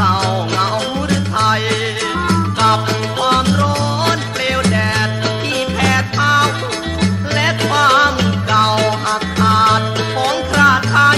ก้าเหงาหรือไทย กับความร้อนเปลวแดดที่แผดเผาและามเก่าหักขาดของคราดา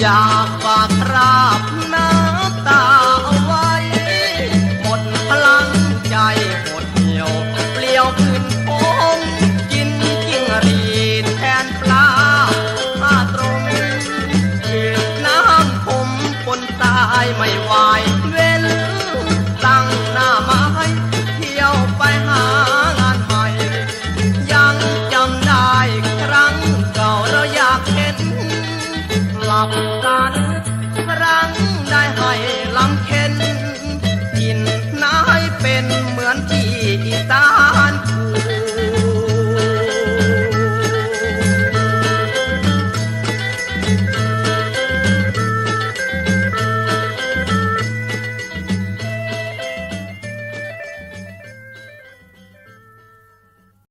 อยากฝากราบน้ำตาเอาไว้ หมดพลังใจหมดเหนียวเปลี่ยวขึ้นโป้งกินกิ้งรีดแทนปลามาตรงดื่น้ำผมคนตายไม่ไหว Bye.